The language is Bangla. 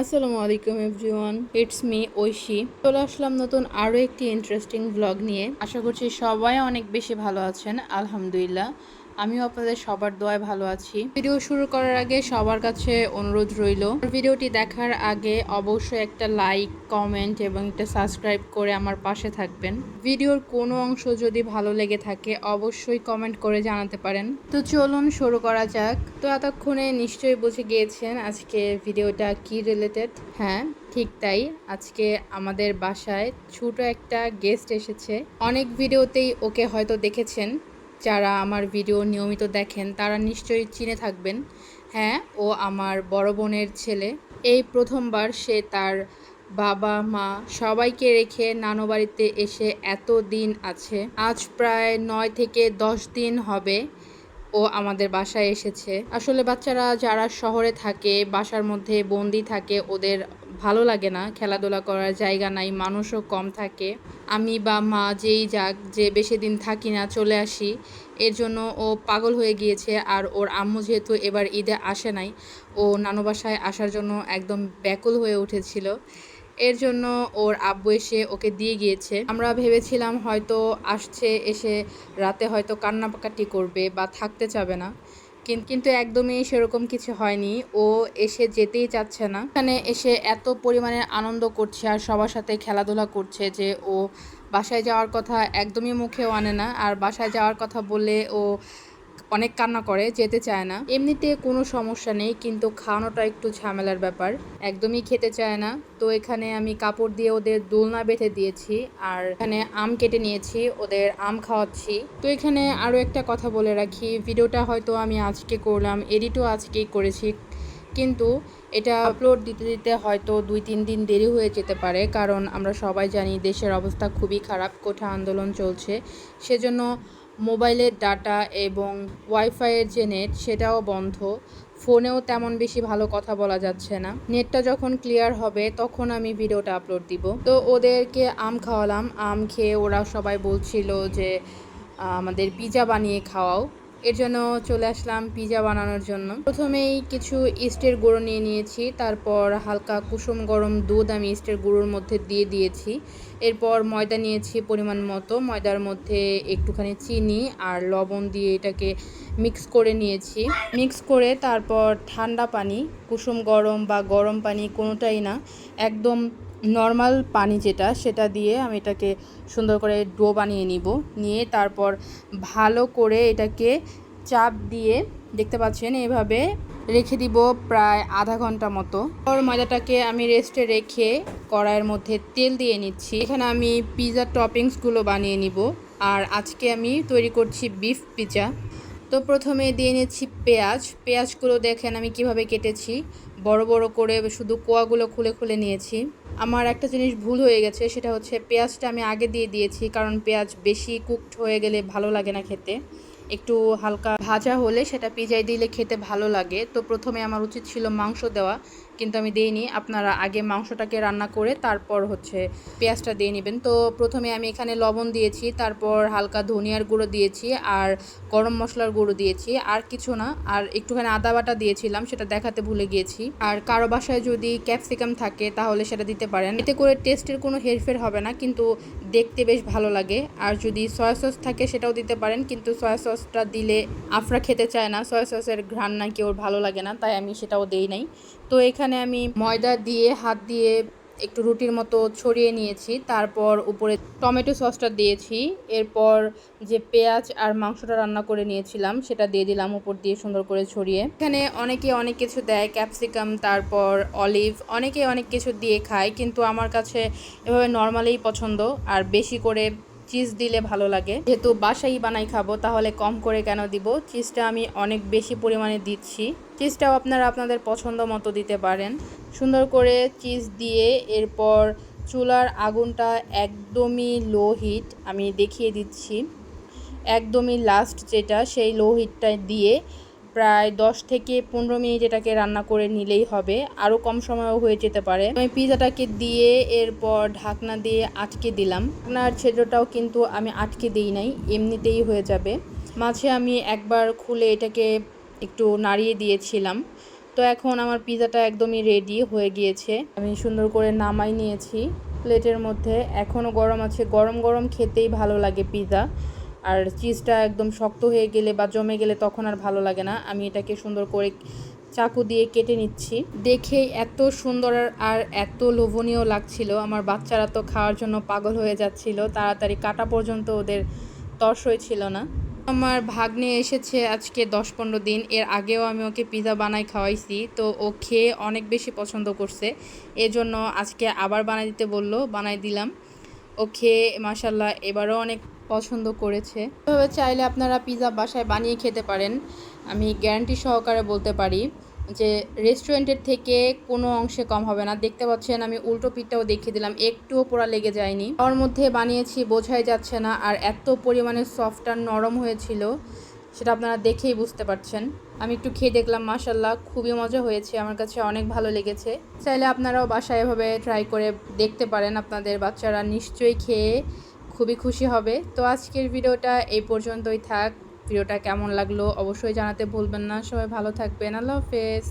আসসালামু আলাইকুম এভরিওয়ান, ইটস মি ঐশী। চলে আসলাম নতুন আরও একটি ইন্টারেস্টিং ব্লগ নিয়ে। আশা করছি সবাই অনেক বেশি ভালো আছেন, আলহামদুলিল্লাহ। আমিও আপনাদের সবার দোয়ায় ভালো আছি। ভিডিও শুরু করার আগে সবার কাছে অনুরোধ রইল। ভিডিওটি দেখার আগে অবশ্যই একটা লাইক, কমেন্ট এবং একটা সাবস্ক্রাইব করে আমার পাশে থাকবেন। ভিডিওর কোনো অংশ যদি ভালো লেগে থাকে, অবশ্যই কমেন্ট করে জানাতে পারেন। তো চলুন শুরু করা যাক। তো এতক্ষণে নিশ্চয়ই বুঝে গিয়েছেন আজকে ভিডিওটা কি রিলেটেড হ্যাঁ ঠিক তাই। আজকে আমাদের বাসায় ছোট একটা গেস্ট এসেছে। অনেক ভিডিওতেই ওকে হয়তো দেখেছেন। যারা আমার ভিডিও নিয়মিত দেখেন, তারা নিশ্চয়ই চিনে থাকবেন। হ্যাঁ ও আমার বড় বোনের ছেলে। এই প্রথমবার সে তার বাবা, মা সবাইকে রেখে নানু বাড়িতে এসে এত দিন আছে। আজ প্রায় নয় থেকে দশ দিন হবে ও আমাদের বাসায় এসেছে। আসলে বাচ্চারা যারা শহরে থাকে, বাসার মধ্যে বন্দি থাকে, ওদের ভালো লাগে না, খেলাধুলা করার জায়গা নাই, মানুষও কম থাকে। আমি বা মা যেই যাক, যে বেশি দিন থাকি না, চলে আসি, এর জন্য ও পাগল হয়ে গিয়েছে আর ওর আম্মু যেহেতু এবার ঈদে আসে নাই, ও নানু বাসায় আসার জন্য একদম ব্যাকুল হয়ে উঠেছিল। এর জন্য ওর আব্বু এসে ওকে দিয়ে গিয়েছে। আমরা ভেবেছিলাম হয়তো আসছে, এসে রাতে হয়তো কান্নাকাটি করবে বা থাকতে চাবে না। কিন্তু একদমই সেরকম কিছু হয়নি। ও এসে যেতেই চাচ্ছে না। এখানে এসে এত পরিমাণে আনন্দ করছে আর সবার সাথে খেলাধুলা করছে যে ও বাসায় যাওয়ার কথা একদমই মুখেও আনে না। আর বাসায় যাওয়ার কথা বলে ও অনেক কান্না করে, যেতে চায় না। এমনিতে কোনো সমস্যা নেই, কিন্তু খাওয়ানোটা একটু ঝামেলার ব্যাপার। একদমই খেতে চায় না। তো এখানে আমি কাপড় দিয়ে ওদের দোলনা বেঁধে দিয়েছি আর এখানে আম কেটে নিয়েছি, ওদের আম খাওয়াচ্ছি। তো এখানে আরও একটা কথা বলে রাখি, ভিডিওটা হয়তো আমি আজকে করলাম, এডিটও আজকেই করেছি। কিন্তু এটা আপলোড দিতে দিতে হয়তো দুই তিন দিন দেরি হয়ে যেতে পারে, কারণ আমরা সবাই জানি দেশের অবস্থা খুবই খারাপ, কোঠা আন্দোলন চলছে। সেজন্য মোবাইলের ডাটা এবং ওয়াইফাইয়ের যে নেট, সেটাও বন্ধ। ফোনেও তেমন বেশি ভালো কথা বলা যাচ্ছে না। নেটটা যখন ক্লিয়ার হবে, তখন আমি ভিডিওটা আপলোড দিব। তো ওদেরকে আম খাওয়ালাম। আম খেয়ে ওরা সবাই বলছিল যে আমাদের পিজা বানিয়ে খাওয়াও। এর জন্য চলে আসলাম পিজা বানানোর জন্য। প্রথমেই কিছু ইস্টের গুঁড়ো নিয়ে নিয়েছি, তারপর হালকা কুসুম গরম দুধ আমি ইস্টের গুঁড়োর মধ্যে দিয়ে দিয়েছি। এরপর ময়দা নিয়েছি পরিমাণ মতো, ময়দার মধ্যে একটুখানি চিনি আর লবণ দিয়ে এটাকে মিক্স করে নিয়েছি। মিক্স করে তারপর ঠান্ডা পানি, কুসুম গরম বা গরম পানি কোনোটাই না, একদম নর্মাল পানি যেটা, সেটা দিয়ে আমি এটাকে সুন্দর করে ডো বানিয়ে নিব। নিয়ে তারপর ভালো করে এটাকে চাপ দিয়ে, দেখতে পাচ্ছেন এভাবে রেখে দিব প্রায় আধা ঘণ্টা মতো। ওর ময়দাটাকে আমি রেস্টে রেখে কড়াইয়ের মধ্যে তেল দিয়ে নিচ্ছি। এখানে আমি পিৎজা টপিংসগুলো বানিয়ে নিব। আর আজকে আমি তৈরি করছি বিফ পিৎজা তো প্রথমে দিয়ে নিয়েছি পেঁয়াজ। পেঁয়াজগুলো দেখেন আমি কীভাবে কেটেছি। বড় বড় করে শুধু কোয়াগুলো খুলে খুলে নিয়েছি। আমার একটা জিনিস ভুল হয়ে গেছে, সেটা হচ্ছে পেঁয়াজটা আমি আগে দিয়ে দিয়েছি, কারণ পেঁয়াজ বেশি কুকড হয়ে গেলে ভালো লাগে না খেতে। একটু হালকা ভাজা হলে সেটা পিজাই দিলে খেতে ভালো লাগে। তো প্রথমে আমার উচিত ছিল মাংস দেওয়া। কিন্তু আমি দিইনি। আপনারা আগে মাংসটাকে রান্না করে তারপর হচ্ছে পেঁয়াজটা দিয়ে নেবেন। তো প্রথমে আমি এখানে লবণ দিয়েছি, তারপর হালকা ধনিয়ার গুঁড়ো দিয়েছি আর গরম মশলার গুঁড়ো দিয়েছি। আর কিছু না, আর একটুখানি আদা বাটা দিয়েছিলাম, সেটা দেখাতে ভুলে গিয়েছি। আর কারও বাসায় যদি ক্যাপসিকাম থাকে, তাহলে সেটা দিতে পারেন। এতে করে টেস্টের কোনো হেরফের হবে না, কিন্তু দেখতে বেশ ভালো লাগে। আর যদি সয়া সস থাকে, সেটাও দিতে পারেন, কিন্তু সয়া সসটা দিলে আফরা খেতে চায় না। সয়া সসের ঘ্রাণ নাকি ওর ভালো লাগে না, তাই আমি সেটাও দেই নাই। তো এখানে আমি ময়দা দিয়ে, হাত দিয়ে একটু রুটির মতো ছড়িয়ে নিয়েছি। তারপর উপরে টমেটো সসটা দিয়েছি। এরপর যে পেঁয়াজ আর মাংসটা রান্না করে নিয়েছিলাম, সেটা দিয়ে দিলাম উপর দিয়ে সুন্দর করে ছড়িয়ে। এখানে অনেকে অনেক কিছু দেয়, ক্যাপসিকাম, তারপর অলিভ, অনেকে অনেক কিছু দিয়ে খায়, কিন্তু আমার কাছে এভাবে নর্মালেই পছন্দ। আর বেশি করে চিজ দিলে ভালো লাগে। যেহেতু বাসাই বানাই খাব, তাহলে কম করে কেন দিব? চিজটা আমি অনেক বেশি পরিমাণে দিচ্ছি। চিজটাও আপনারা আপনাদের পছন্দ মতো দিতে পারেন। সুন্দর করে চিজ দিয়ে এরপর চুলার আগুনটা একদমই লো হিট আমি দেখিয়ে দিচ্ছি। একদমই লাস্ট যেটা, সেই লো হিটটা দিয়ে প্রায় দশ থেকে পনেরো মিনিট এটাকে রান্না করে নিলেই হবে। আরও কম সময়ও হয়ে যেতে পারে। আমি পিজাটাকে দিয়ে এরপর ঢাকনা দিয়ে আটকে দিলাম। ঢাকনার ছেদ্রটাও কিন্তু আমি আটকে দিই নাই, এমনিতেই হয়ে যাবে। মাঝে আমি একবার খুলে এটাকে একটু নাড়িয়ে দিয়েছিলাম। তো এখন আমার পিজাটা একদমই রেডি হয়ে গিয়েছে। আমি সুন্দর করে নামাই নিয়েছি প্লেটের মধ্যে। এখনও গরম আছে। গরম গরম খেতেই ভালো লাগে পিজা আর চিজটা একদম শক্ত হয়ে গেলে বা জমে গেলে তখন আর ভালো লাগে না। আমি এটাকে সুন্দর করে চাকু দিয়ে কেটে নিচ্ছি। দেখে এত সুন্দর আর এত লোভনীয় লাগছিল। আমার বাচ্চারা তো খাওয়ার জন্য পাগল হয়ে যাচ্ছিল। তাড়াতাড়ি কাটা পর্যন্ত ওদের তর্স হয়েছিল না। আমার ভাগ্নে এসেছে আজকে দশ পনেরো দিন। এর আগেও আমি ওকে পিৎজা বানাই খাওয়াইছি। তো ও খেয়ে অনেক বেশি পছন্দ করছে। এজন্য আজকে আবার বানাই দিতে বলল, বানাই দিলাম। ও খেয়ে মাসাল্লাহ এবারও অনেক পছন্দ করেছে। এভাবে চাইলে আপনারা পিৎজা বাসায় বানিয়ে খেতে পারেন। আমি গ্যারান্টি সহকারে বলতে পারি যে রেস্টুরেন্টের থেকে কোনো অংশে কম হবে না। দেখতে পাচ্ছেন আমি উল্টো পিঠটাও দেখিয়ে দিলাম, একটুও পোড়া লেগে যায়নি। ওর মধ্যে বানিয়েছি, বোঝাই যাচ্ছে না, আর এত পরিমাণে সফট আর নরম হয়েছিল, সেটা আপনারা দেখেই বুঝতে পারছেন। আমি একটু খেয়ে দেখলাম মাসাল্লাহ খুবই মজা হয়েছে, আমার কাছে অনেক ভালো লেগেছে। চাইলে আপনারাও বাসায় এভাবে ট্রাই করে দেখতে পারেন আপনাদের বাচ্চারা, নিশ্চয়ই খেয়ে খুবই খুশি হবে। তো আজকের ভিডিওটা এই পর্যন্তই থাক। ভিডিওটা কেমন লাগল অবশ্যই জানাতে ভুলবেন না। সবাই ভালো থাকবেন। আল্লাহ হাফেজ।